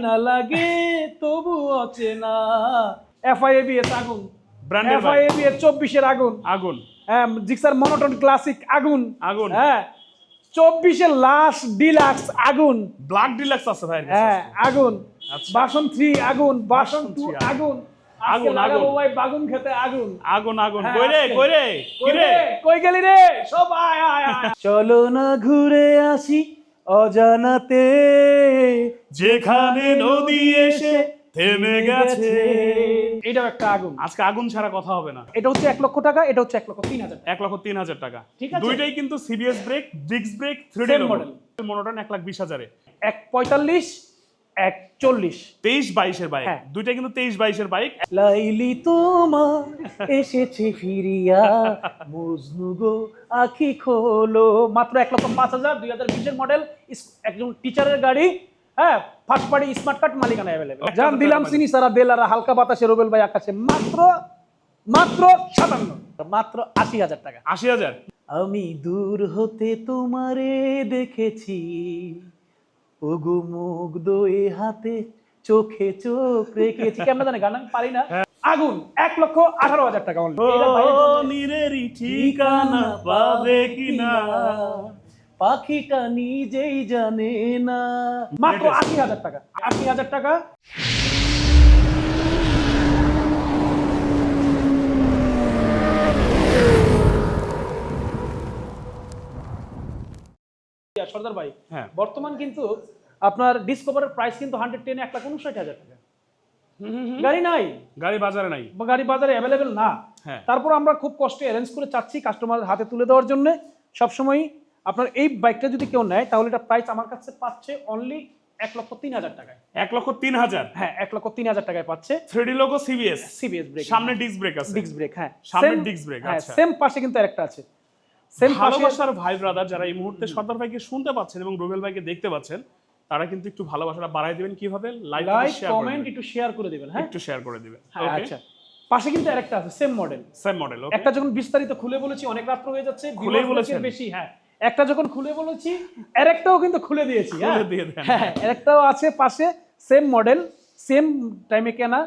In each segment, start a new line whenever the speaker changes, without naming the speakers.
আয়না লাগে তবু অচেনা। এফআইএবিএস আগুন।
ব্র্যান্ডের
এফআইএবিএস চব্বিশের আগুন।
আগুন।
হ্যাঁ জিক্সার মনোটন ক্লাসিক আগুন।
আগুন।
হ্যাঁ চব্বিশের লাস্ট ডিলাক্স আগুন।
ব্ল্যাক ডিলাক্স আছে ভাই
হ্যাঁ আগুন।
আচ্ছা।
বাসন থ্রি আগুন বাসন টু আগুন।
আগুন,
আগুন। ভাই বাগুন খেতে আগুন।
আগুন আগুন।
হ্যাঁ,
কই রে কই রে?
কই
রে?
রে? কই গেলি রে? সব আয় আয় আয়। চলো না ঘুরে আসি। অজানাতে
যেখানে নদী এসে থেমে গেছে।
এটাও একটা আগুন।
আজকে আগুন ছাড়া কথা হবে না।
এটা হচ্ছে এক লক্ষ টাকা এটা হচ্ছে এক লক্ষ তিন হাজার
এক লক্ষ তিন হাজার টাকা।
ঠিক আছে।
দুইটাই কিন্তু সিবিএস ব্রেক ডিক্স brake three
Same
model
model.
মনোটন এক লাখ বিশ হাজারে।
এক পঁয়তাল্লিশ এক চল্লিশ
তেইশ বাইশের বাইক
হ্যাঁ।
দুইটা কিন্তু তেইশ বাইশের বাইক
লাইলি তোমার এসেছে ফিরিয়া। মজনু গো আখি খোলো। মাত্র এক লক্ষ পাঁচ হাজার দুই হাজার বিশের মডেল একজন টিচারের গাড়ি হ্যাঁ ফার্স্ট পার্টি স্মার্ট কার্ড মালিকানা অ্যাভেলেবল জান দিলাম চিনি সারা বেলারা হালকা বাতাসে রোবেল ভাই আকাশে। মাত্র মাত্র সাতান্ন। মাত্র আশি হাজার টাকা।
আশি হাজার।
আমি দূর হতে তোমারে দেখেছি। ওগো মুগ্ধ এ হাতে চোখে চোখ রেখেছি। কেমন জানে গান আমি পারি না। আগুন এক লক্ষ আঠারো হাজার টাকা
নিরেরই ঠিকানা পাবে কিনা?
পাখিটা নিজেই জানে না। মাত্র আশি হাজার টাকা। আশি হাজার টাকা। সর্দার ভাই।
হ্যাঁ।
বর্তমান কিন্তু আপনার ডিসকভারের প্রাইস কিন্তু হান্ড্রেড টেনে এক লাখ উনষাট হাজার টাকা। গাড়ি নাই?
গাড়ি বাজারে নাই।
গাড়ি বাজারে অ্যাভেলেবেল না।
হ্যাঁ।
তারপর আমরা খুব কষ্টে অ্যারেঞ্জ করে চাচ্ছি কাস্টমারের হাতে তুলে দেওয়ার জন্য। সবসময় আপনার এই বাইকটা যদি কেউ নেয় তাহলে এটা প্রাইস আমার কাছে পাচ্ছে অনলি এক লক্ষ তিন হাজার টাকায়।
এক লক্ষ তিন হাজার?
হ্যাঁ এক লক্ষ তিন হাজার টাকায় পাচ্ছে।
Three logo CBS
CBS brake
সামনে ডিস্ক ব্রেক আছে।
ডিস্ক ব্রেক হ্যাঁ।
সামনের ডিস্ক ব্রেক
হ্যাঁ
আচ্ছা।
সেম পাশে কিন্তু আরেকটা আছে। সেম
ভালোবাসার ভাই ব্রাদার যারা এই মুহূর্তে সর্দার ভাইকে শুনতে পাচ্ছেন এবং রুবেল ভাইকে দেখতে পাচ্ছেন তারা কিন্তু একটু ভালোবাসাটা বাড়াই দিবেন কীভাবে? লাইক
কমেন্ট একটু শেয়ার করে দিবেন হ্যাঁ?
একটু শেয়ার করে দিবেন
হ্যাঁ, আচ্ছা। পাশে কিন্তু আরেকটা আছে সেম মডেল
সেম মডেল
একটা যখন বিস্তারিত খুলে বলেছি অনেক রাত্র হয়ে যাচ্ছে
খুলেই
বলেছি? বেশি হ্যাঁ। একটা যখন খুলে বলেছি আরেকটাও কিন্তু খুলে দিয়েছি হ্যাঁ?
খুলে দিয়ে দেন।
হ্যাঁ আরেকটাও আছে পাশে সেম মডেল সেম টাইমে কেনা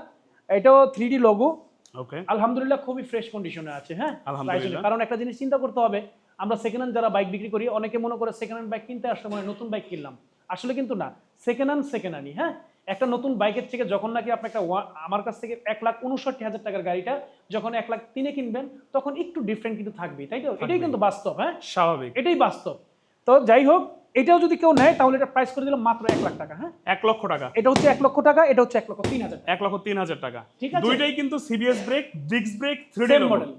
এটাও থ্রি ডি লোগো
ওকে
আলহামদুলিল্লাহ খুবই ফ্রেশ কন্ডিশনে আছে হ্যাঁ?
আলহামদুলিল্লাহ।
কারণ একটা জিনিস চিন্তা করতে হবে আমরা সেকেন্ড হ্যান্ড যারা বাইক বিক্রি করি অনেকে মনে করে সেকেন্ড হ্যান্ড বাইক কিনতে আসলে মানে নতুন বাইক কিনলাম। আসলে কিন্তু না সেকেন্ড হ্যান্ড সেকেন্ড হ্যান্ডই হ্যাঁ? একটা নতুন বাইকের থেকে যখন নাকি আপনি একটা আমার কাছ থেকে এক লাখ উনষট্টি হাজার টাকার গাড়িটা যখন এক লাখ তিনে কিনবেন তখন একটু ডিফারেন্ট কিন্তু থাকবেই তাই তো? এটাই কিন্তু বাস্তব হ্যাঁ?
স্বাভাবিক।
এটাই বাস্তব। তো যাই হোক এটাও যদি কেউ নেয় তাহলে এটা প্রাইস করে দিলাম মাত্র এক লাখ টাকা হ্যাঁ?
এক লক্ষ টাকা।
এটা হচ্ছে এক লক্ষ টাকা এটা হচ্ছে এক লক্ষ তিন হাজার
এক লক্ষ তিন হাজার টাকা।
ঠিক আছে।
দুইটাই কিন্তু CBS brake disc brake three
model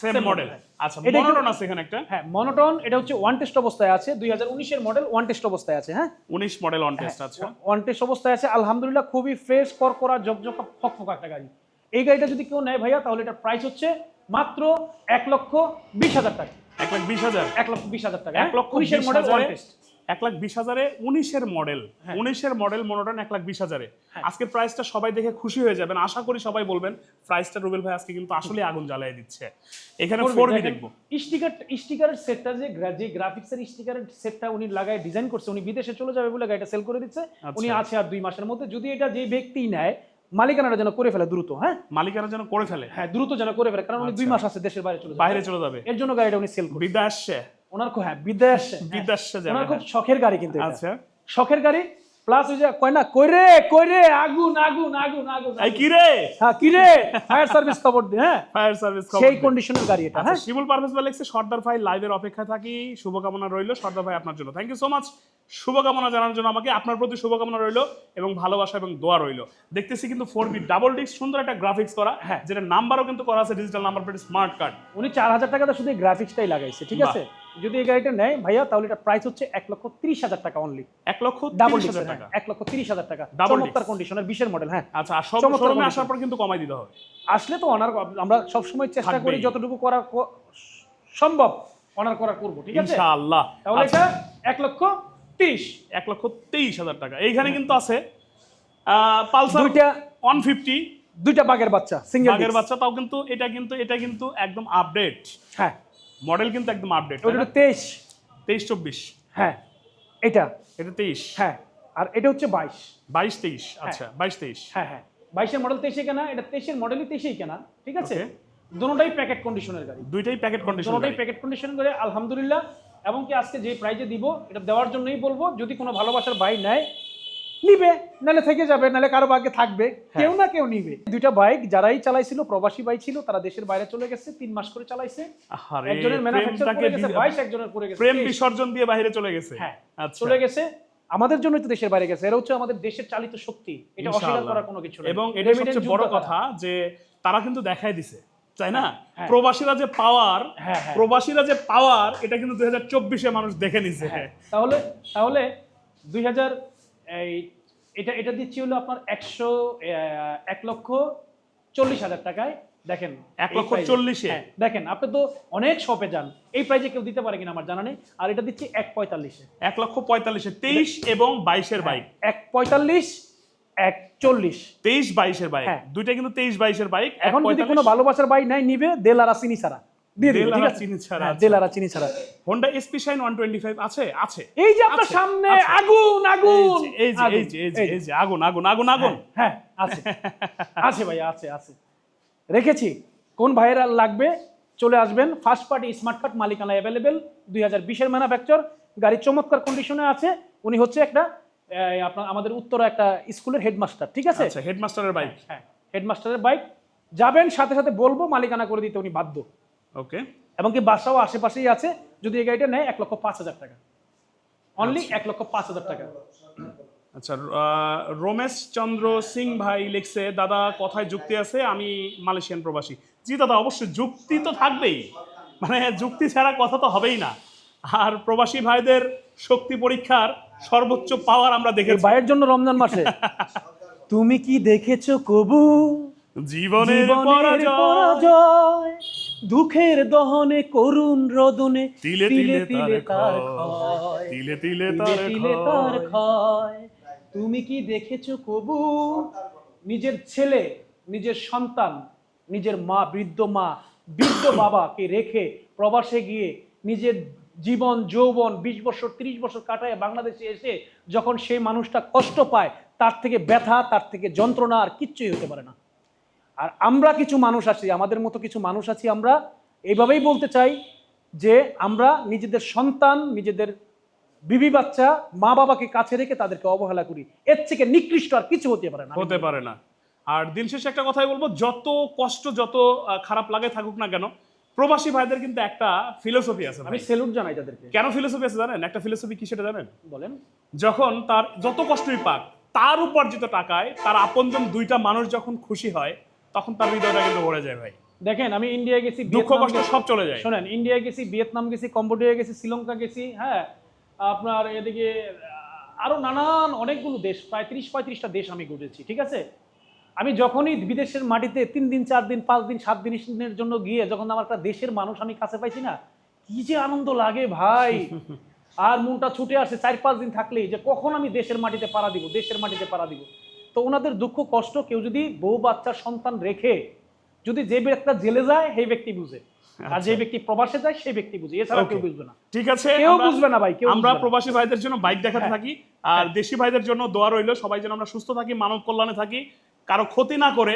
same model আচ্ছা মনোটন আছে এখানে একটা?
হ্যাঁ মনোটন এটা হচ্ছে ওয়ান টেস্ট অবস্থায় আছে দুই হাজার উনিশের মডেল ওয়ান টেস্ট অবস্থায় আছে হ্যাঁ?
উনিশ মডেল অন টেস্ট আচ্ছা।
ওয়ান টেস্ট অবস্থায় আছে আলহামদুলিল্লাহ খুবই ফ্রেশ করকরা জকজকা ফকফকা একটা গাড়ি। এই গাড়িটা যদি কেউ নেয় ভাইয়া তাহলে এটার প্রাইস হচ্ছে মাত্র এক লক্ষ বিশ হাজার টাকা।
এক লাখ বিশ হাজার।
এক লক্ষ বিশ হাজার টাকা
এক লক্ষ
উনিশের মডেল ওয়ান টেস্ট
এক লাখ বিশ হাজারে উনিশের মডেল
হ্যাঁ।
উনিশের মডেল মনোটন এক লাখ বিশ হাজারে।
হ্যাঁ।
আজকে প্রাইসটা সবাই দেখে খুশি হয়ে যাবেন আশা করি সবাই বলবেন প্রাইসটা রুবেল ভাই আজকে কিন্তু আসলে আগুন জ্বালিয়ে দিচ্ছে। এখানে ফোর বি দেখব।
স্টিকার স্টিকারের সেটটা যে গ্রা- যে গ্রাফিক্সের স্টিকারের সেটটা উনি লাগায় ডিজাইন করছে উনি বিদেশে চলে যাবে বলে গাড়িটা সেল করে দিচ্ছে।
আচ্ছা।
উনি আছে আর দুই মাসের মধ্যে। যদি এটা যে ব্যক্তি নেয় মালিকানাটা যেন করে ফেলে দ্রুত হ্যাঁ?
মালিকানা যেন করে ফেলে।
হ্যাঁ দ্রুত যেন করে ফেলে কারণ উনি দুই
আচ্ছা।
মাস আছে দেশের বাইরে চলে
বাইরে চলে যাবে।
এর জন্য গাড়িটা উনি সেল করবে
বিদেশে
ওনার খুব হ্যাঁ বিদেশ
বিদেশে যাবে
ওনার খুব
হ্যাঁ।
শখের গাড়ি কিন্তু।
আচ্ছা।
শখের গাড়ি প্লাস ওই যে কয় না কই রে কই রে আগুন আগুন আগুন আগুন
এই কি রে?
হ্যাঁ কি রে? ফায়ার সার্ভিস খবর দে হ্যাঁ।
ফায়ার সার্ভিস খবর
সেই কন্ডিশনের গাড়ি এটা
আচ্ছা
হ্যাঁ।
শিমুল পারভেজ ভাই লিখছে সর্দার ভাই লাইভের অপেক্ষা থাকি শুভকামনা রইল সর্দার ভাই আপনার জন্য। থ্যাংক ইউ সো মাচ শুভকামনা জানানোর জন্য আমাকে আপনার প্রতি শুভকামনা রইল এবং ভালোবাসা এবং দোয়া রইল। দেখতেছি কিন্তু ফোর বি ডাবল ডিস্ক সুন্দর একটা গ্রাফিক্স করা।
হ্যাঁ।
যেটা নাম্বারও কিন্তু করা আছে digital number plate smart card
উনি চার হাজার টাকাতে শুধু গ্রাফিক্সটাই লাগাইছে ঠিক আছে? যদি এই গাড়িটা নেয় ভাইয়া তাহলে এটা প্রাইস হচ্ছে এক লক্ষ তিরিশ হাজার টাকা অনলি
এক লক্ষ
ডাবল
হাজার টাকা।
এক লক্ষ তিরিশ হাজার টাকা। চমৎকার। কন্ডিশনের বিশের মডেল হ্যাঁ।
আচ্ছা
চমৎকার
আসার পর কিন্তু কমাই দিতে হবে।
আসলে তো অনার আমরা সবসময় চেষ্টা করি যতটুকু করা সম্ভব অনার করা করব ঠিক আছে?
ইনশাআল্লাহ।
তাহলে
আচ্ছা,
এটা এক লক্ষ তিরিশ।
এক লক্ষ তেইশ হাজার টাকা। এইখানে কিন্তু আছে পালসার
দুইটা
ওয়ান ফিফটি
দুইটা বাঘের বাচ্চা সিঙ্গেল
বাঘের বাচ্চা তাও কিন্তু এটা কিন্তু এটা কিন্তু একদম আপডেট
হ্যাঁ।
মডেল কিন্তু একদম আপডেট
ওটা তেইশ।
তেইশ চব্বিশ।
হ্যাঁ এটা।
এটা তেইশ?
হ্যাঁ আর এটা হচ্ছে বাইশ।
বাইশ তেইশ আচ্ছা বাইশ তেইশ।
হ্যাঁ হ্যাঁ। বাইশের মডেল তেইশে কেনা এটা তেইশের মডেলই তেইশেই কেনা ঠিক আছে. দুটোটাই প্যাকেট কন্ডিশনের গাড়ি।
দুইটাই প্যাকেট কন্ডিশন
দুটোটাই প্যাকেট কন্ডিশন করে আলহামদুলিল্লাহ। এবং কি আজকে যে প্রাইজে দিব এটা দেওয়ার জন্যই বলব যদি কোনো ভালোবাসার বাই নেয় নিবে নাহলে থেকে যাবে নাহলে কারও ভাগ্যে থাকবে
হ্যাঁ।
কেউ না কেউ নিবে। দুইটা বাইক যারাই চালাইছিল প্রবাসী বাইক ছিল তারা দেশের বাইরে চলে গেছে তিন মাস করে চালাইছে। একজনের ম্যানুফ্যাকচার করে গেছে
বি-
বাইশ একজনের করে গেছে।
প্রেম বিসর্জন দিয়ে বাইরে চলে গেছে।
হ্যাঁ
আচ্ছা।
চলে গেছে। আমাদের জন্যই তো দেশের বাইরে গেছে এরা হচ্ছে আমাদের দেশের চালিত শক্তি। এটা অস্বীকার। করার কোনো কিছু নেই।
এবং এটা সবচেয়ে বড় কথা যে তারা কিন্তু দেখাই দিছে তাই না?
হ্যাঁ।
প্রবাসীরা যে পাওয়ার
হ্যাঁ হ্যাঁ।
প্রবাসীরা যে পাওয়ার এটা কিন্তু দুই হাজার চব্বিশে মানুষ দেখে নিছে।
হ্যাঁ, তাহলে তাহলে দুই হাজার এই এটা এটা দিচ্ছি হলো আপনার একশো এক লক্ষ চল্লিশ হাজার টাকায় দেখেন
এক লক্ষ চল্লিশে?
হ্যাঁ, দেখেন আপনি তো অনেক শপে যান এই প্রাইজে কেউ দিতে পারে কিনা আমার জানা নেই আর এটা দিচ্ছি এক পঁয়তাল্লিশে।
এক লক্ষ পঁয়তাল্লিশে তেইশ এবং বাইশের বাইক
এক পঁয়তাল্লিশ এক চল্লিশ।
তেইশ বাইশের বাইক
হ্যাঁ।
দুইটা কিন্তু তেইশ বাইশের বাইক
এখন যদি কোনো ভালোবাসার বাইক নাই নিবে দেলারা চিনি ছাড়া। দিয়ে দিবে ঠিক আছে?
চিনি ছাড়া,
হ্যাঁ,
আচ্ছা।
চিনি ছাড়া।
Honda SP Shine one twenty five আছে আছে।
এই যে আপনার সামনে আগুন আগুন
এই যে এই যে এই যে
এই যে।
এই যে আগুন আগুন আগুন আগুন।
হ্যাঁ আছে। আছে ভাই আছে আছে। রেখেছি। কোন ভাইয়েরা লাগবে চলে আসবেন। ফার্স্ট পার্টি স্মার্ট কার্ড মালিকানা অ্যাভেলেবেল দুই হাজার বিশের ম্যানুফ্যাকচার গাড়ি চমৎকার কন্ডিশনে আছে। উনি হচ্ছে একটা আপনার আমাদের উত্তরা একটা স্কুলের হেডমাস্টার ঠিক আছে?
আচ্ছা হেডমাস্টারের বাইক
হ্যাঁ হেডমাস্টারের বাইক যাবেন সাথে সাথে বলব মালিকানা করে দিতে উনি বাধ্য।
ওকে
এবং কি বাসাও আশেপাশেই আছে যদি এই গাড়িটা নেয় এক লক্ষ পাঁচ হাজার টাকা। অনলি এক লক্ষ পাঁচ হাজার টাকা।
আচ্ছা রমেশ চন্দ্র সিং ভাই লিখছে দাদা কথায় যুক্তি আছে আমি মালয়েশিয়ান প্রবাসী। জি দাদা অবশ্যই যুক্তি তো থাকবেই। মানে যুক্তি ছাড়া কথা তো হবেই না। আর প্রবাসী ভাইদের শক্তি পরীক্ষার সর্বোচ্চ পাওয়ার আমরা দেখেছি।
ভাইয়ের জন্য রমজান মাসে। তুমি কি দেখেছ কবু?
জীবনের পরাজয়।
দুঃখের দহনে করুণ রদনে
তিলে তিলে
তিলে
তার ক্ষয় তিলে তিলে তার
তিলে তার
ক্ষয়।
তুমি কি দেখেছ কবু? নিজের ছেলে নিজের সন্তান নিজের মা বৃদ্ধ মা বৃদ্ধ বাবাকে রেখে প্রবাসে গিয়ে নিজের জীবন যৌবন বিশ বছর ত্রিশ বছর কাটায় বাংলাদেশে এসে যখন সেই মানুষটা কষ্ট পায় তার থেকে ব্যথা তার থেকে যন্ত্রণা আর কিচ্ছুই হতে পারে না। আর আমরা কিছু মানুষ আছি আমাদের মতো কিছু মানুষ আছি আমরা। এইভাবেই বলতে চাই যে আমরা নিজেদের সন্তান নিজেদের বিবি বাচ্চা মা বাবাকে কাছে রেখে তাদেরকে অবহেলা করি। এর থেকে নিকৃষ্ট আর কিছু হতে পারে না।
হতে পারে না। আর দিন শেষে একটা কথাই বলব যত কষ্ট যত খারাপ লাগে থাকুক না কেন প্রবাসী ভাইদের কিন্তু একটা ফিলোসফি আছে
আমি সেলুট জানাই তাদেরকে।
কেন ফিলোসফি আছে জানেন? একটা ফিলোসফি কি সেটা জানেন?
বলেন।
যখন তার যত কষ্টই পাক তার উপার্জিত টাকায় তার আপনজন দুইটা মানুষ যখন খুশি হয় তখন তার হৃদয়টা কিন্তু ভরে যায় ভাই।
দেখেন আমি ইন্ডিয়া গেছি
দুঃখ কষ্ট সব চলে যায়।
শোনেন ইন্ডিয়া গেছি ভিয়েতনাম গেছি কম্বোডিয়া গেছি শ্রীলঙ্কা গেছি হ্যাঁ? আপনার এদিকে আরও নানান অনেকগুলো দেশ প্রায় ত্রিশ পঁয়ত্রিশটা দেশ আমি ঘুরেছি ঠিক আছে? আমি যখনই বিদেশের মাটিতে তিন দিন চার দিন পাঁচ দিন সাত দিনের জন্য গিয়ে যখন আমার একটা দেশের মানুষ আমি কাছে পাইছি না কি যে আনন্দ লাগে ভাই। আর মনটা ছুটে আসে চার পাঁচ দিন থাকলেই যে কখন আমি দেশের মাটিতে পাড়া দিব দেশের মাটিতে পাড়া দিব। তো ওনাদের দুঃখ কষ্ট কেউ যদি বউ বাচ্চা সন্তান রেখে যদি যে ব্যক্তিটা জেলে যায় সেই ব্যক্তি বুঝে। আর যে ব্যক্তি প্রবাসে যায় সেই ব্যক্তি বুঝে। এছাড়া কেউ বুঝবে না।
ঠিক আছে
কেউ বুঝবে না ভাই কেউ
আমরা প্রবাসী ভাইদের জন্য বাইক দেখাতে
হ্যাঁ।
থাকি। আর দেশি ভাইদের জন্য দোয়া রইল সবাই যেন আমরা সুস্থ থাকি মানব কল্যাণে থাকি। কারও ক্ষতি না করে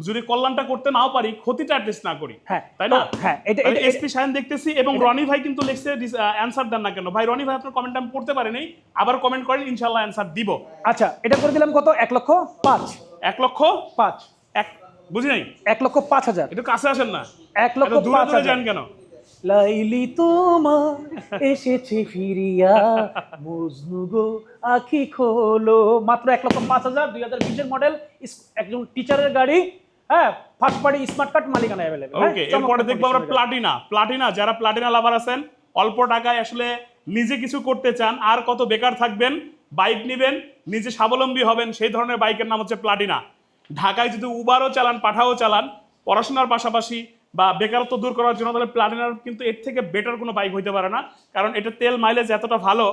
যদি কল্যাণটা করতে নাও পারি ক্ষতিটা অ্যাটলিস্ট না করি।
হ্যাঁ
তাই না?
হ্যাঁ এটা এটা-
এসপি সায়ন দেখতেছি এবং রনি ভাই কিন্তু লিখছে অ্যান্সার দেন না কেন? ভাই রনি ভাই আপনার কমেন্ট আমি পড়তে পারিনি। আবার কমেন্ট করেন ইনশাল্লাহ অ্যান্সার দিব।
আচ্ছা এটা করে দিলাম কত? এক লক্ষ পাঁচ।
এক লক্ষ
পাঁচ।
এক বুঝি নাই?
এক লক্ষ পাঁচ হাজার।
একটু কাছে আসেন না।
এক লক্ষ
দূরে দূরে যান কেন?
লাইলি তোমার এসেছে ফিরিয়া। মজনু গো আখি খোলো। মাত্র এক লক্ষ পাঁচ হাজার দুই হাজার বিশের মডেল একজন টিচারের গাড়ি। হ্যাঁ ফার্স্ট পার্টি স্মার্ট কার্ড মালিকানা অ্যাভেলেবল
ওকে এরপরে দেখব আমরা প্লাটিনা প্লাটিনা যারা প্লাটিনা লাভার আছেন অল্প টাকায় আসলে নিজে কিছু করতে চান আর কত বেকার থাকবেন বাইক নেবেন নিজে স্বাবলম্বী হবেন সেই ধরনের বাইকের নাম হচ্ছে প্লাটিনা ঢাকায় যদি উবারও চালান পাঠাও চালান পড়াশোনার পাশাপাশি বা বেকারত্ব দূর করার জন্য তাহলে প্লাটিনার কিন্তু এর থেকে বেটার কোনো বাইক হইতে পারে না কারণ এটা তেল মাইলেজ এতটা ভালো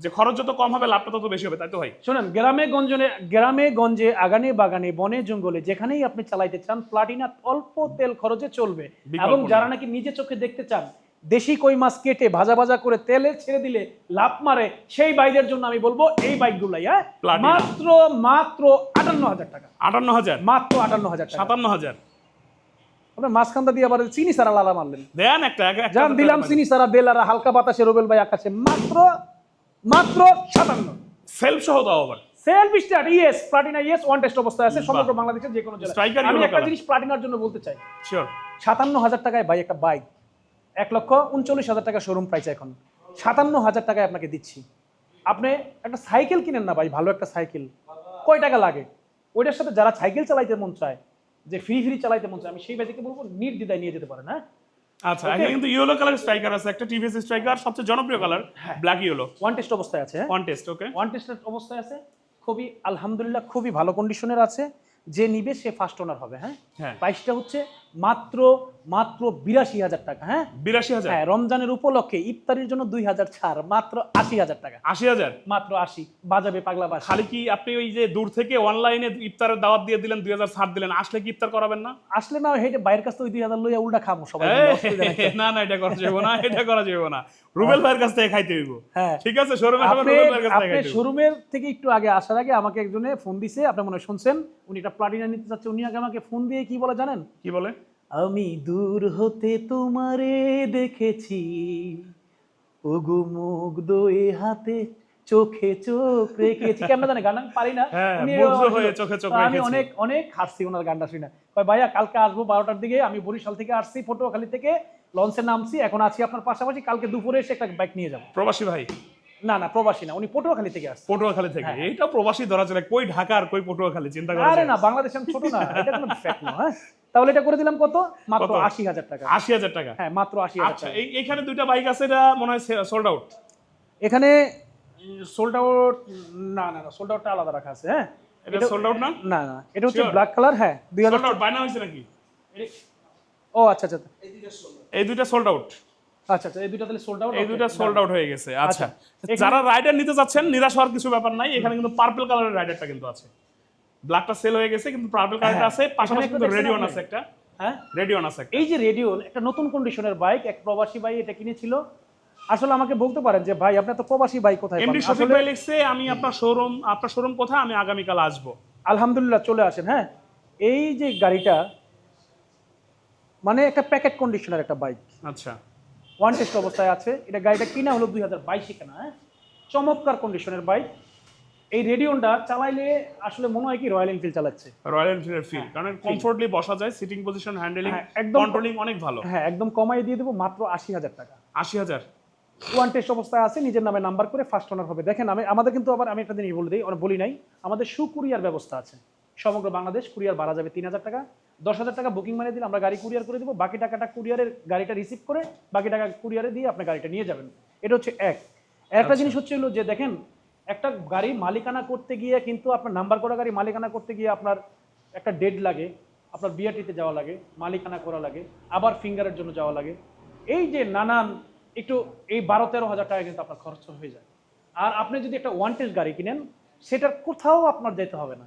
যে খরচ যত কম হবে লাভটা তত বেশি হবে তাই তো ভাই?
শোনেন গ্রামে গঞ্জনে গ্রামে গঞ্জে আগানে বাগানে বনে জঙ্গলে যেখানেই আপনি চালাইতে চান প্লাটিনা অল্প তেল খরচে চলবে। এবং যারা নাকি নিজে চোখে দেখতে চান দেশি কই মাছ কেটে ভাজা ভাজা করে তেলে ছেড়ে দিলে লাভ মারে সেই বাইকের জন্য আমি বলব এই বাইকগুলাই হ্যাঁ? মাত্র মাত্র আটান্ন হাজার টাকা।
আটান্ন হাজার
মাত্র আটান্ন হাজার টাকা।
সাতান্ন হাজার
আপনার মাঝখানটা দিয়ে আবার চিনি সারা লালা মারলেন।
দেন একটা
দিলাম চিনি সারা বেলারা হালকা বাতাসে রোবেল ভাই আকাশে মাত্র মাত্র সাতান্ন।
সেলফ সহ দাও আবার।
Self start yes Platina yes one test অবস্থায় আছে সমগ্র। বাংলাদেশের যে কোনো জেলায় আমি একটা জিনিস প্লাটিনার জন্য বলতে চাই।
শিওর
সাতান্ন হাজার টাকায় ভাই একটা বাইক এক লক্ষ উনচল্লিশ হাজার টাকা শোরুম প্রাইস এখন। সাতান্ন হাজার টাকায় আপনাকে দিচ্ছি। আপনি একটা সাইকেল কিনেন না ভাই ভালো একটা সাইকেল কয় টাকা লাগে? ওইটার সাথে যারা সাইকেল চালাইতে মন চায় যে ফ্রি ফ্রি চালাইতে মন চায় আমি সেই বাইকে বলব নির্দ্বিধায় নিয়ে যেতে পারেন হ্যাঁ?
আচ্ছা এখানে কিন্তু ইয়েলো কালার স্ট্রাইকার আছে একটা টিভিএস স্ট্রাইকার সবচেয়ে জনপ্রিয় কালার
হ্যাঁ।
ব্ল্যাক ইয়েলো
ওয়ান টেস্ট অবস্থায় আছে। হ্যাঁ
ওয়ান টেস্ট ওকে
ওয়ান টেস্টের অবস্থায় আছে খুবই আলহামদুলিল্লাহ খুবই ভালো কন্ডিশনের আছে যে নিবে সে ফার্স্ট ওনার হবে হ্যাঁ?
হ্যাঁ।
প্রাইসটা হচ্ছে মাত্র মাত্র বিরাশি হাজার টাকা হ্যাঁ?
বিরাশি হাজার?
হ্যাঁ রমজানের উপলক্ষে ইফতারির জন্য দুই হাজার ছাড় মাত্র আশি হাজার টাকা।
আশি হাজার?
মাত্র আশি বাজাবে পাগলা বাস।
খালি কি আপনি ওই যে দূর থেকে অনলাইনে ইফতারের দাওয়াত দিয়ে দিলেন দুই হাজার ছাড় দিলেন আসলে কি ইফতার করাবেন না?
আসলে না হেঁটে বাইরের কাছ থেকে ওই দুই হাজার লইয়া উল্টা খাব সবাই।
না না এটা করা যাবে না এটা করা যাবে না। রুবেল ভাইয়ের কাছ থেকে খাইতে হইব।
হ্যাঁ।
ঠিক আছে শোরুমে
আপনি আপনি শোরুমের থেকে একটু আগে আসার আগে আমাকে একজনে ফোন দিছে আপনি মনে হয় শুনছেন উনি একটা প্লাটিনা নিতে চাচ্ছে উনি আগে আমাকে ফোন দিয়ে কি বলে জানেন?
কি বলে?
আমি দূর হতে তোমারে দেখেছি। ওগো মুগ্ধ এ হাতে চোখে চোখ রেখেছি। কেমন জানে গান আমি পারি না।
হ্যাঁ,
আমি অনেক অনেক হাসছি ওনার গানটা শুনে। কয় ভাইয়া কালকে আসব বারোটার দিকে। আমি বরিশাল থেকে আসছি পটুয়াখালী থেকে লঞ্চে নামছি। এখন আছি আপনার পাশাপাশি। কালকে দুপুরে এসে একটা বাইক নিয়ে যাব।
প্রবাসী ভাই?
না না প্রবাসী না। উনি পটুয়াখালী থেকে আসছে।
পটুয়াখালী থেকে।
হ্যাঁ।
এইটা প্রবাসী ধরা চলে। কই ঢাকার কই পটুয়াখালী? চিন্তা করা
আরে না বাংলাদেশ ছোট না। এটা কোনো ফ্যাক্ট না হ্যাঁ? তাহলে এটা করে দিলাম কত? মাত্র আশি হাজার টাকা।
আশি হাজার টাকা।
হ্যাঁ মাত্র আশি হাজার
আচ্ছা
টাকা।
দুইটা বাইক আছে এটা মনে হয় সোল্ড আউট
এখানে সোল্ড আউট না না না সোল্ড আউটটা আলাদা রাখা আছে হ্যাঁ।
এটা সোল্ড আউট না?
না না এটা হচ্ছে ব্ল্যাক কালার হ্যাঁ দুই হাজার
সোল্ড আউট হয়েছে নাকি?
ও আচ্ছা আচ্ছা।
এই দুইটা সোল্ড আউট
আচ্ছা আচ্ছা এই দুইটা তাহলে সোল্ড আউট
এই দুইটা সোল্ড আউট হয়ে গেছে আচ্ছা। যারা রাইডার নিতে যাচ্ছেন নিরাশ হওয়ার কিছু ব্যাপার নাই এখানে কিন্তু পার্পল কালারের রাইডারটা কিন্তু আছে। ব্ল্যাকটা সেল হয়ে গেছে কিন্তু পার্পল কালারটা
হ্যাঁ,
আছে পাশাপাশি কিন্তু রেডিওন আছে একটা।
হ্যাঁ?
রেডিওন আছে
এই যে রেডিও একটা নতুন কন্ডিশনের বাইক এক প্রবাসী ভাই এটা কিনেছিল। আসলে আমাকে বলতে পারেন যে ভাই আপনি তো প্রবাসী বাইক কোথায়
এমডি? শফিক ভাই লিখছে আমি আপনার শোরুম আপনার শোরুম কোথায় আমি আগামীকাল আসব।
আলহামদুলিল্লাহ চলে আসেন হ্যাঁ? এই যে গাড়িটা মানে একটা প্যাকেট কন্ডিশনের একটা বাইক
আচ্ছা।
ওয়ান টেস্ট অবস্থায় আছে। এটা গাড়িটা কিনা হলো দুই হাজার বাইশে কেনা হ্যাঁ? চমৎকার কন্ডিশনের বাইক এই রেডিওনটা চালাইলে আসলে মনে হয় কি রয়্যাল এনফিল্ড চালাচ্ছে।
রয়্যাল এনফিল্ডের ফিল কারণ কমফোর্টলি বসা যায় সিটিং পজিশন হ্যান্ডেলিং
হ্যাঁ, একদম-
কন্ট্রোলিং অনেক ভালো।
হ্যাঁ একদম কমাই দিয়ে দেবো মাত্র আশি হাজার টাকা।
আশি হাজার।
ওয়ান টেস্ট অবস্থায় আছে নিজের নামে নাম্বার করে ফার্স্ট ওনার হবে। দেখেন আমি আমাদের কিন্তু আবার আমি একটা জিনিস বলে দিই বলি নাই আমাদের সুকুরিয়ার ব্যবস্থা আছে। সমগ্র বাংলাদেশ কুরিয়ার ভাড়া যাবে তিন হাজার টাকা। দশ হাজার টাকা বুকিং মানে দিলে আমরা গাড়ি কুরিয়ার করে দেবো বাকি টাকাটা কুরিয়ারের গাড়িটা রিসিভ করে বাকি টাকা কুরিয়ারে দিয়ে আপনি গাড়িটা নিয়ে যাবেন। এটা হচ্ছে এক। একটা জিনিস হচ্ছে হলো যে দেখেন একটা গাড়ি মালিকানা করতে গিয়ে কিন্তু আপনার নাম্বার করা গাড়ি মালিকানা করতে গিয়ে আপনার একটা ডেট লাগে, আপনার বিআরটিতে যাওয়া লাগে, মালিকানা করা লাগে, আবার ফিঙ্গারের জন্য যাওয়া লাগে। এই যে নানান একটু এই বারো তেরো হাজার টাকা কিন্তু আপনার খরচ হয়ে যায়। আর আপনি যদি একটা ওয়ান টেস্ট গাড়ি কিনেন, সেটার কোথাও আপনার যেতে হবে না।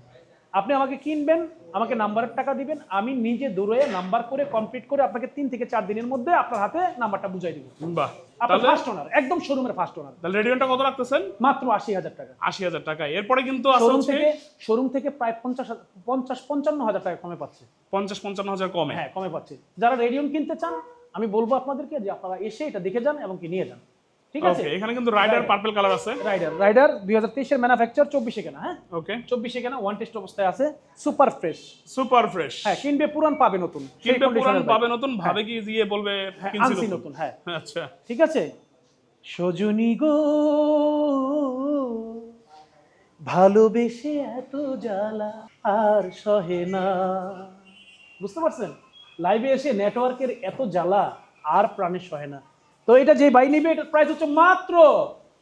আপনি আমাকে কিনবেন আমাকে নাম্বারের টাকা দিবেন আমি নিজে দূরে নাম্বার করে কমপ্লিট করে আপনাকে তিন থেকে চার দিনের মধ্যে আপনার হাতে নাম্বারটা বুঝাই দিব।
বাহ
আপনার ফার্স্ট ওনার একদম শোরুমের ফার্স্ট ওনার
তাহলে রেডিওনটা কত রাখতেছেন?
মাত্র আশি হাজার টাকা।
আশি হাজার টাকা। এরপরে কিন্তু
শোরুম থেকে শোরুম থেকে প্রায় পঞ্চাশ হাজার- পঞ্চাশ পঞ্চান্ন হাজার টাকা কমে পাচ্ছে।
পঞ্চাশ পঞ্চান্ন হাজার কমে।
হ্যাঁ কমে পাচ্ছে। যারা রেডিয়ন কিনতে চান আমি বলব আপনাদেরকে যে আপনারা এসে এটা দেখে যান এবং কি নিয়ে যান। ঠিক আছে?
এখানে কিন্তু রাইডার পার্পল কালার আছে।
রাইডার রাইডার দুই হাজার তেইশের ম্যানুফ্যাকচার চব্বিশে কেনা হ্যাঁ?
ওকে
চব্বিশে কেনা ওয়ান টেস্ট অবস্থায় আছে সুপার ফ্রেশ
সুপার ফ্রেশ
হ্যাঁ কিনবে পুরান পাবে নতুন।
কিন্তু পুরান পাবে নতুন ভাবে কি দিয়ে বলবে
হ্যাঁ,
কিনছি নতুন।
হ্যাঁ।
আচ্ছা।
ঠিক আছে? সজনী গো ভালোবেসে এত জ্বালা আর সহে না। বুঝতে পারছেন? লাইভে এসে নেটওয়ার্কের এত জ্বালা আর প্রাণে সহে না। তো এটা যে বাই নিবে এটার প্রাইস হচ্ছে মাত্র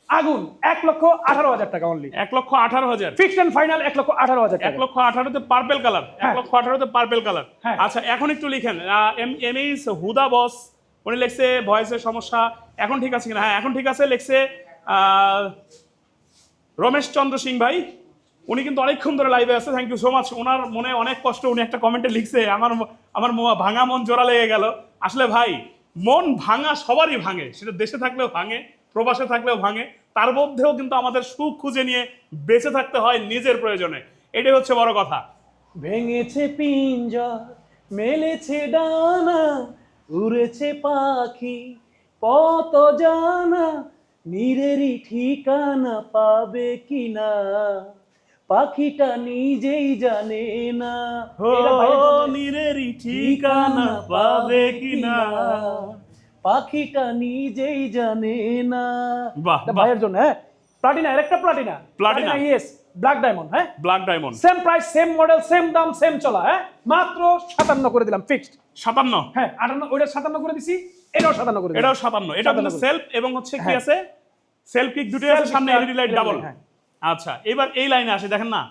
আগুন এক লক্ষ আঠারো হাজার টাকা অনলি
এক লক্ষ আঠারো হাজার।
ফিক্সড এন্ড ফাইনাল এক লক্ষ আঠারো হাজার
এক লক্ষ আঠারোতে পার্পেল কালার এক
হ্যাঁ।
লক্ষ আঠারোতে পার্পেল কালার
হ্যাঁ।
আচ্ছা এখন একটু লিখেন এম এইস হুদা বস উনি লিখছে ভয়েসের সমস্যা এখন ঠিক আছে কিনা? হ্যাঁ এখন ঠিক আছে লিখছে রমেশ চন্দ্র সিং ভাই উনি কিন্তু অনেকক্ষণ ধরে লাইভে আছে thank you so much owner মনে অনেক কষ্ট উনি একটা কমেন্টে লিখছে আমার আমার ম- ভাঙা মন জোড়া লেগে গেল। আসলে ভাই মন ভাঙা সবারই ভাঙে। সেটা দেশে থাকলেও ভাঙে, প্রবাসে থাকলেও ভাঙে, তার মধ্যেও কিন্তু আমাদের সুখ খুঁজে নিয়ে বেঁচে থাকতে হয় নিজের প্রয়োজনে। এটাই হচ্ছে বড় কথা।
ভেঙেছে পিঞ্জর, মেলেছে ডানা, উড়েছে পাখি পত জানা নীরেরই ঠিকানা পাবে কিনা? পাখিটা নিজেই জানে না। ভাইয়ের
নীরেরই ঠিকানা পাবে কিনা?
পাখিটা নিজেই জানে না। ভাইয়ের জন্য হ্যাঁ? প্লাটিনা আরেকটা Platina.
Platina।
Yes black diamond হ্যাঁ?
Black diamond
same price same model same দাম সেম চলা হ্যাঁ? মাত্র সাতান্ন করে দিলাম ফিক্সড
সাতান্ন?
হ্যাঁ আটান্ন ওইটা সাতান্ন করে দিছি এটাও সাতান্ন করে
এটাও সাতান্ন। এটা সেলফ এবং হচ্ছে কি
হ্যাঁ।
আছে? সেলফ কিক দুটোই আছে সামনে এলইডি লাইট ডাবল
হ্যাঁ।
আচ্ছা এবার এই লাইনে আসে দেখেন না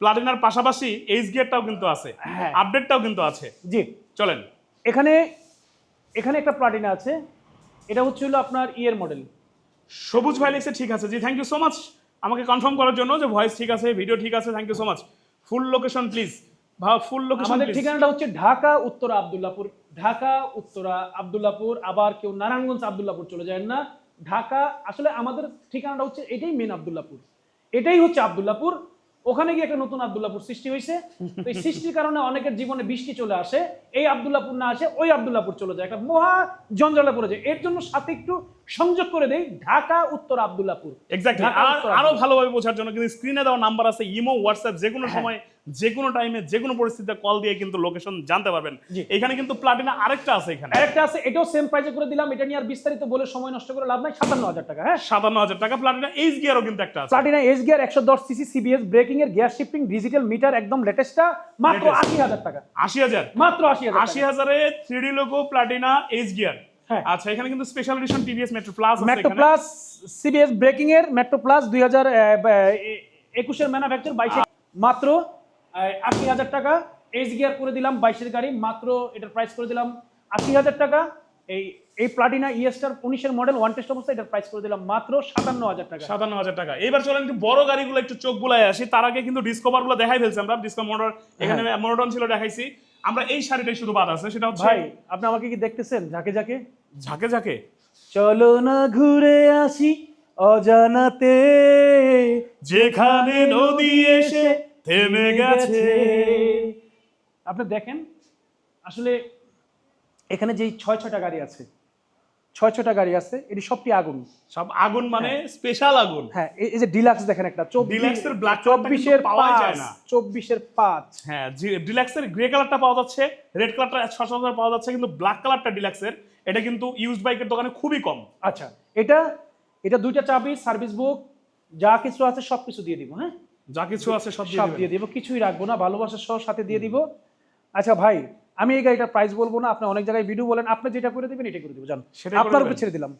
প্লাটিনার পাশাপাশি এইচ গিয়ারটাও কিন্তু আছে
হ্যাঁ।
আপডেটটাও কিন্তু আছে।
জি।
চলেন।
এখানে এখানে একটা প্লাটিনা আছে এটা হচ্ছে হলো আপনার ইয়ের মডেল।
সবুজ ভাই লিখছে ঠিক আছে জি থ্যাংক ইউ সো মাচ আমাকে কনফার্ম করার জন্য যে ভয়েস ঠিক আছে ভিডিও ঠিক আছে thank you so much full location please full location
আমাদের ঠিকানাটা হচ্ছে ঢাকা উত্তরা আব্দুল্লাপুর। ঢাকা উত্তরা আব্দুল্লাপুর আবার কেউ নারায়ণগঞ্জ আব্দুল্লাপুর চলে যায় না। ঢাকা আসলে আমাদের ঠিকানাটা হচ্ছে এটাই মেন আব্দুল্লাপুর। এটাই হচ্ছে আবদুল্লাপুর। ওখানে গিয়ে একটা নতুন আবদুল্লাপুর সৃষ্টি হয়েছে। তো এই সৃষ্টির কারণে অনেকের জীবনে বৃষ্টি চলে আসে। এই আবদুল্লাপুর না আসে, ওই আবদুল্লাপুর চলে যায়। একটা মহা জঞ্জালে পড়ে যায়। এর জন্য সাথে একটু সংযোগ করে দেই ঢাকা উত্তর আব্দুল্লাপুর
এক্স্যাক্টলি আর
আরও
ভালোভাবে বোঝার জন্য কিন্তু স্ক্রিনে দেওয়া নাম্বার আছে ইমো হোয়াটসঅ্যাপ যে কোনো
হ্যাঁ।
সময় যে কোনো টাইমে যে কোনো পরিস্থিতিতে কল দিয়ে কিন্তু লোকেশন জানতে পারবেন। এখানে কিন্তু প্লাটিনা আরেকটা আছে এখানে।
আরেকটা আছে এটাও সেম প্রাইসে করে দিলাম এটা নিয়ে আর বিস্তারিত বলে সময় নষ্ট করে লাভ নাই সাতান্ন হাজার টাকা হ্যাঁ?
সাতান্ন হাজার টাকা প্লাটিনা এইচ গিয়ারও কিন্তু একটা আছে।
প্লাটিনা এস গিয়ার একশো দশ সিসি সিবিএস ব্রেকিং এর গিয়ার শিফটিং ডিজিটাল মিটার একদম লেটেস্টটা মাত্র আশি হাজার টাকা।
আশি হাজার?
মাত্র আশি হাজার
আশি হাজারে three logo Platina H gear. আচ্ছা এখানে কিন্তু special edition TVS Metro plus
Metro plus CBS braking এর মেট্রো প্লাস দুই হাজার একুশের ম্যানুফ্যাকচার বাইশে মাত্র আশি হাজার টাকা। এস গিয়ার করে দিলাম বাইশের গাড়ি মাত্র এটার প্রাইস করে দিলাম আশি হাজার টাকা। এই এই প্লাটিনা ইএস্টার উনিশের মডেল ওয়ান টেস্ট অবস্থা এটার প্রাইস করে দিলাম মাত্র সাতান্ন হাজার টাকা।
সাতান্ন হাজার টাকা। এবার চলেন একটু বড় গাড়িগুলো একটু চোখ বুলাই আসি। তার আগে কিন্তু ডিসকভারগুলো দেখাই ফেলছি আমরা। ডিসকভার মোটর এখানে মোটরন ছিল দেখাইছি। আমরা এই শাড়িটাই শুধু বাদ আছে সেটা হচ্ছে
ভাই আপনি আমাকে কি দেখতেছেন? ঝাঁকে ঝাঁকে?
ঝাঁকে ঝাঁকে।
চলো না ঘুরে আসি অজানাতে।
যেখানে নদী এসে থেমে গেছে।
আপনি দেখেন আসলে এখানে যেই ছয় ছটা গাড়ি আছে ছয় ছটা গাড়ি আছে এটি সবটি আগুন।
সব আগুন মানে স্পেশাল আগুন।
হ্যাঁ এই যে ডিলাক্স দেখেন একটা
colourটা কিন্তু
চব্বিশের
পাওয়াই
পাঁচ
যায় না।
চব্বিশের পাঁচ।
হ্যাঁ ডিলাক্সের গ্রে কালারটা পাওয়া যাচ্ছে রেড কালারটা সচরাচর পাওয়া যাচ্ছে কিন্তু ব্ল্যাক কালারটা ডিলাক্সের এটা কিন্তু ইউজ বাইকের দোকানে খুবই কম।
আচ্ছা এটা এটা দুইটা চাবি সার্ভিস বুক যা কিছু আছে সব কিছু দিয়ে দিব হ্যাঁ?
যা কিছু আছে সব দিয়ে
দিব কিছুই রাখব না ভালোবাসার সহ সাথে দিয়ে দিব। আচ্ছা ভাই আমি এই গাড়িটার প্রাইস বলব না আপনি অনেক জায়গায় ভিডিও বলেন আপনি যেটা করে দিবেন এটা করে দিব জান। আপনার উপর ছেড়ে দিলাম।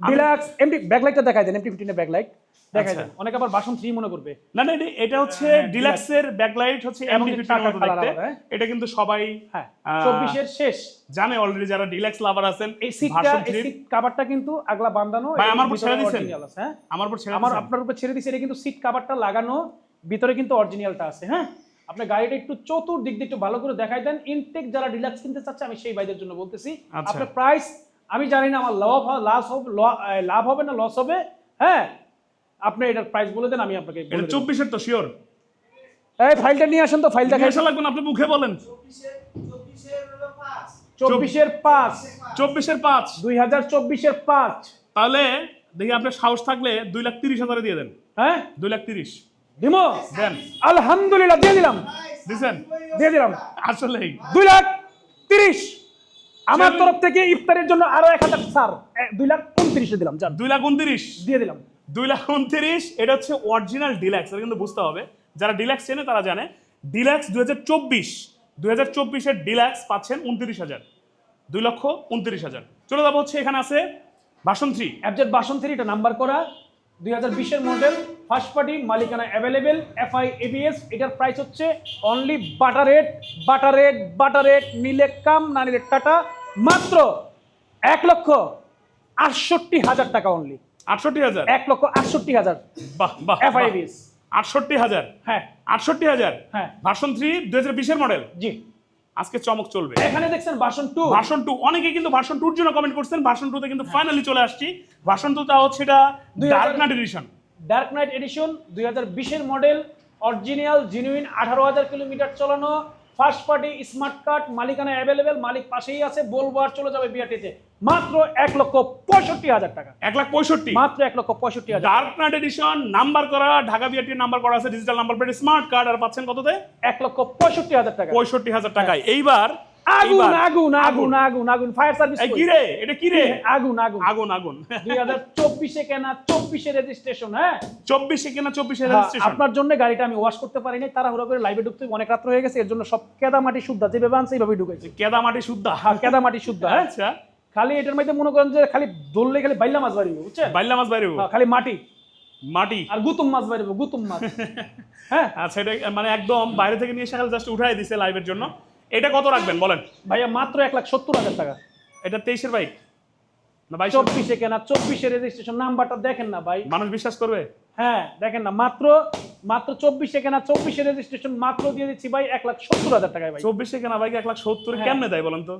ডিলাক্স এমডি ব্যাকলাইটটা দেখাই দেন এমটি ফিফটিনের ব্যাকলাইট দেখাই
আচ্ছা।
দেন। অনেক আবার বাসন থ্রি মনে করবে।
না না এটা- হচ্ছে ডিলাক্সের ব্যাকলাইট হচ্ছে ফিফটিনের মতো দেখতে।
হ্যাঁ?
এটা কিন্তু সবাই
হ্যাঁ চব্বিশের শেষ।
জানে অলরেডি যারা ডিলাক্স লাভার আছেন
এই সিটটা এই সিট কাভারটা কিন্তু আগলা বান্ধানো
ভাই, আমার উপর ছেড়ে
আছে, হ্যাঁ।
আমার উপর ছেড়ে
আমার আপনার উপর ছেড়ে দিছে এটা কিন্তু সিট কাভারটা লাগানো ভিতরে কিন্তু অরিজিনালটা আছে হ্যাঁ। আপনি গাড়িটা একটু চতুর্দিক দিয়ে একটু ভালো করে দেখাই দেন। ইনটেক যারা ডিলাক্স কিনতে চাচ্ছে আমি সেই ভাইদের জন্য বলতেছি।
আচ্ছা।
আপনার প্রাইস আমি জানি না আমার লাভ লাভ হবে লাভ হবে না লস হবে। হ্যাঁ? আপনি এটার প্রাইস বলে দেন আমি আপনাকে
এটা চব্বিশের তো শিওর
এই ফাইলটা নিয়ে আসেন তো ফাইল দেখাই
দেখাই লাগবে আপনি মুখে বলেন।
চব্বিশের পাঁচ।
চব্বিশের পাঁচ।
দুই হাজার চব্বিশের পাঁচ।
তাহলে দেখি আপনার সাহস থাকলে দুই লাখ তিরিশ হাজারে দিয়ে দেন।
হ্যাঁ?
দুই লাখ তিরিশ।
দিমো?
দেন।
আলহামদুলিল্লাহ দিয়ে দিলাম।
দিছেন?
দিয়ে দিলাম।
আসলেই।
দুই লাখ তিরিশ। আমার তরফ থেকে ইফতারের জন্য আরও এক হাজার স্যার দুই লাখ উনত্রিশে দিলাম যান।
দুই লাখ উনত্রিশ।
দিয়ে দিলাম।
দুই লাখ উনত্রিশ এটা হচ্ছে অরিজিনাল ডিলাক্স এটা কিন্তু বুঝতে হবে। যারা ডিলাক্স চেনে তারা জানে। ডিলাক্স দুই হাজার চব্বিশ দুই হাজার চব্বিশের ডিলাক্স পাচ্ছেন উনত্রিশ হাজার। দুই লক্ষ উনত্রিশ হাজার। চলে যাব হচ্ছে এখানে আছে বাসন থ্রি
অ্যাবজেট বাসন থ্রি এটা নাম্বার করা। দুই হাজার বিশের মডেল ফার্স্ট পার্টি মালিকানা অ্যাভেলেবেল এফআই এবিএস এটার প্রাইস হচ্ছে only better rate better rate better rate নিলে কাম না নিলে টাটা মাত্র এক লক্ষ আটষট্টি হাজার টাকা অনলি
আটষট্টি হাজার?
এক লক্ষ আটষট্টি হাজার।
বাহ বাহ
এফআই। এবিএস
আটষট্টি হাজার?
হ্যাঁ।
আটষট্টি হাজার?
হ্যাঁ।
ভার্সন থ্রি দুই হাজার বিশের মডেল?
জি।
আজকে চমক চলবে।
এখানে দেখছেন ভার্সন টু।
Version two. অনেকে কিন্তু ভার্সন টুর জন্য কমেন্ট করছেন ভার্সন টুতে কিন্তু ফাইনালি চলে আসছি। ভার্সন টুটা হচ্ছে এটা dark knight edition
dark knight edition দুই হাজার বিশের মডেল অরিজিনাল জেনুইন আঠারো হাজার কিলোমিটার চালানো। ফার্স্ট পার্টি স্মার্ট কার্ড মালিকানা অ্যাভেলেবেল মালিক পাশেই আছে বলব আর চলে যাবে বিআরটিতে মাত্র এক লক্ষ পঁয়ষট্টি হাজার টাকা।
এক লাখ পঁয়ষট্টি?
মাত্র এক লক্ষ পঁয়ষট্টি হাজার
ডার্ক নাইট এডিশন নাম্বার করা ঢাকা বিআরটির নাম্বার করা আছে digital number plate smart card আর পাচ্ছেন কততে?
এক লক্ষ পঁয়ষট্টি হাজার টাকা।
পঁয়ষট্টি হাজার টাকায়। এইবার
আগুন আগুন আগুন আগুন। আগুন ফায়ার সার্ভিস
কি রে? এটা কি রে?
আগুন আগুন।
আগুন আগুন।
দুই হাজার চব্বিশে কেনা চব্বিশে রেজিস্ট্রেশন হ্যাঁ?
চব্বিশে কেনা চব্বিশে
হ্যাঁ,
রেজিস্ট্রেশন
আপনার জন্য গাড়িটা আমি ওয়াশ করতে পারিনি তাড়াহুড়ো করে লাইভে ঢুকতে অনেক রাত্র হয়ে গেছে এর জন্য সব কেদা মাটি শুদ্ধ যেভাবে আনছে এইভাবে ঢুকেছে
কেদা মাটি শুদ্ধা।
হ্যাঁ কেদা মাটি শুদ্ধ হ্যাঁ?
আচ্ছা।
খালি এটার মধ্যে মনে করেন যে খালি দৌড়লে খালি বাইলা মাছ বাড়িবে বুঝছেন?
বাইল্লা মাছ বাইরে
হ্যাঁ, খালি মাটি।
মাটি?
আর গুতুম মাছ বাড়িবে গুতুম মাছ। হ্যাঁ?
আচ্ছা এটা মানে একদম বাইরে থেকে নিয়ে এসে খালি জাস্ট উঠাই দিছে লাইভের জন্য। এটা কত রাখবেন বলেন?
ভাইয়া মাত্র এক লাখ সত্তর হাজার টাকা।
এটা তেইশের বাইক? না ভাই
চব্বিশে কেনা চব্বিশে রেজিস্ট্রেশন নাম্বারটা দেখেন না ভাই।
মানুষ বিশ্বাস করবে?
হ্যাঁ দেখেন না মাত্র মাত্র চব্বিশে কেনা চব্বিশে রেজিস্ট্রেশন মাত্র দিয়ে দিচ্ছি ভাই এক লাখ সত্তর হাজার টাকায় ভাই।
চব্বিশে কেনা ভাই এক লাখ সত্তর
হ্যাঁ।
কেমনে দেয় বলেন তো?